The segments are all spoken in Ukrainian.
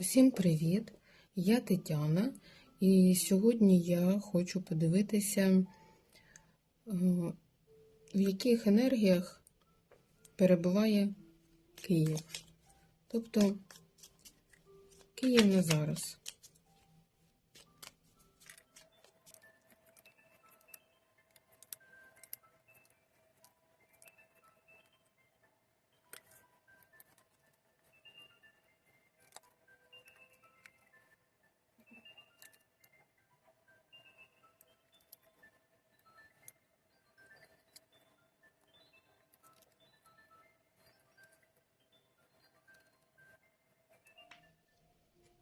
Усім привіт! Я Тетяна, і сьогодні я хочу подивитися, е, в яких енергіях перебуває Київ. Тобто Київ на зараз.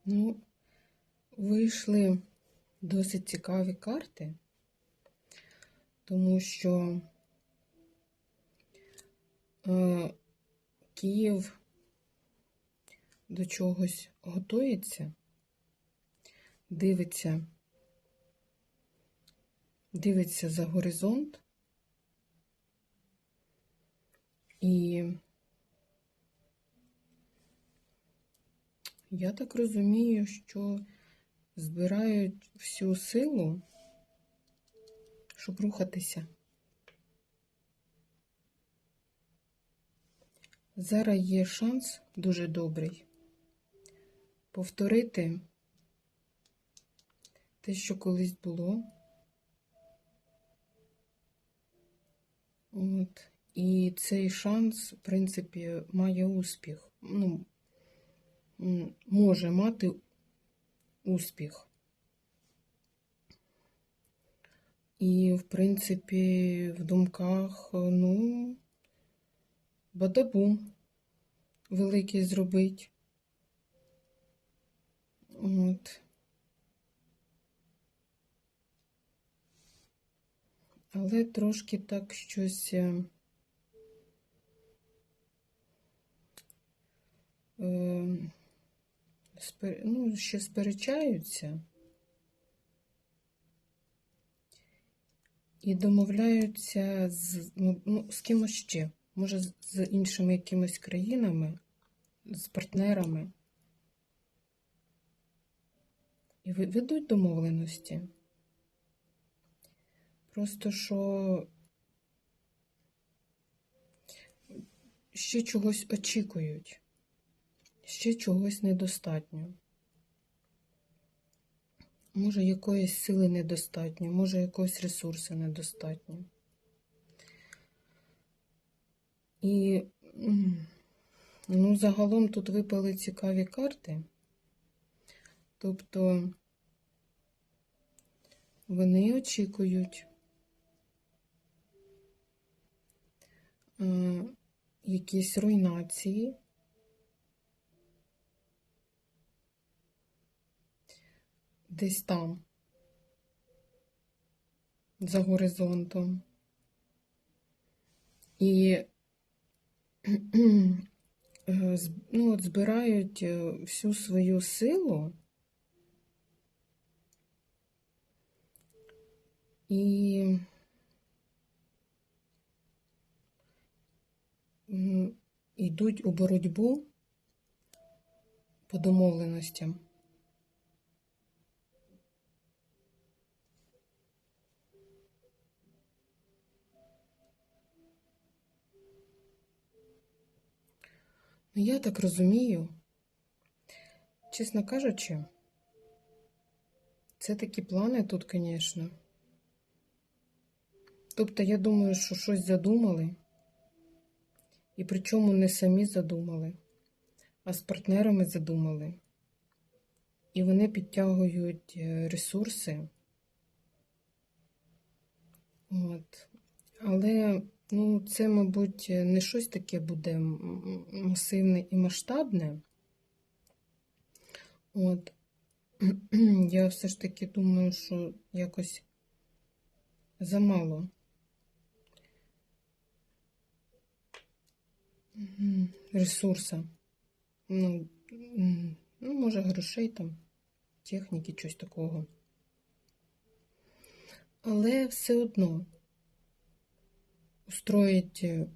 Ну, вийшли досить цікаві карти, тому що е, Київ до чогось готується, дивиться, дивиться за горизонт. І Я так розумію, що збирають всю силу, щоб рухатися. Зараз є шанс дуже добрий повторити те, що колись було. От. І цей шанс, в принципі, має успіх. Ну, може мати успіх. І, в принципі, в думках, ну, бадабум великий зробить. От. Але трошки так щось. е, е, спе- ну, ще сперечаються і домовляються з, ну, ну, з кимось ще, може, з- іншими якимись країнами, з партнерами. І ведуть домовленості. Просто що ще чогось очікують. Ще чогось недостатньо. Може, якоїсь сили недостатньо, може, якогось ресурсу недостатньо. І ну, загалом тут випали цікаві карти. Тобто вони очікують е, якісь руйнації. Десь там, за горизонтом. І е, ну, от збирають е, всю свою силу і йдуть у боротьбу по домовленостям. Я так розумію, чесно кажучи, це такі плани тут, звісно. Тобто, я думаю, що щось задумали, і причому не самі задумали, а з партнерами задумали. І вони підтягують е, ресурси. От. Але ну, це, мабуть, не щось таке буде масивне і масштабне. От. Я все ж таки думаю, що якось замало. Ресурса. Ну, ну, може, грошей там, техніки, щось такого. Але все одно устроїть е,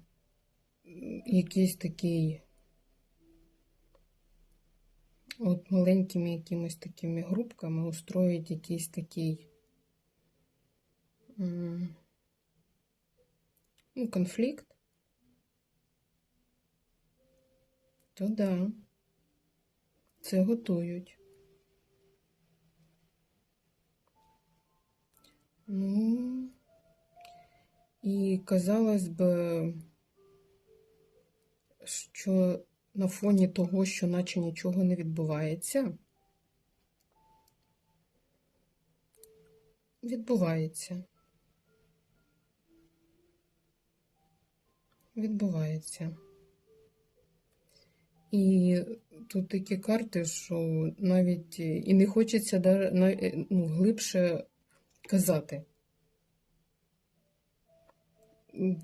якийсь такий от маленькими якимись такими групками устроїть якийсь такий ну, конфлікт, то да, це готують. Ну, і казалось би, що на фоні того, що наче нічого не відбувається, відбувається. Відбувається. І тут такі карти, що навіть і не хочеться ну, глибше казати.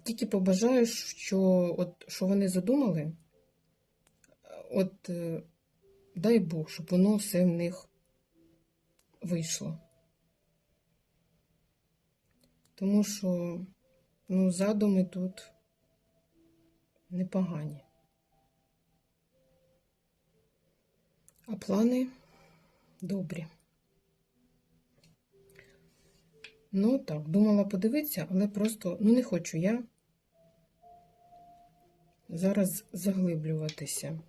Тільки побажаєш, що, от, що вони задумали, от е, дай Бог, щоб воно все в них вийшло. Тому що ну, задуми тут непогані. А плани добрі. Ну так, думала подивитися, але просто ну не хочу я зараз заглиблюватися.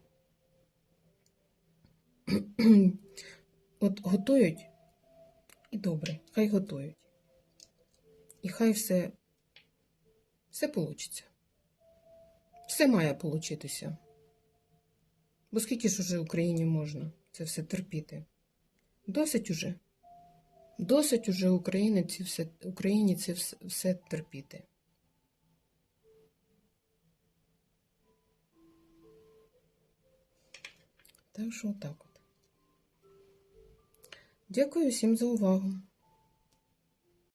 От готують і добре, хай готують. І хай все, все получиться. Все має получитися. Бо скільки ж уже Україні можна це все терпіти? Досить уже. Досить уже Україні ці все, Україні це все, все терпіти. Так що отак от. Дякую всім за увагу.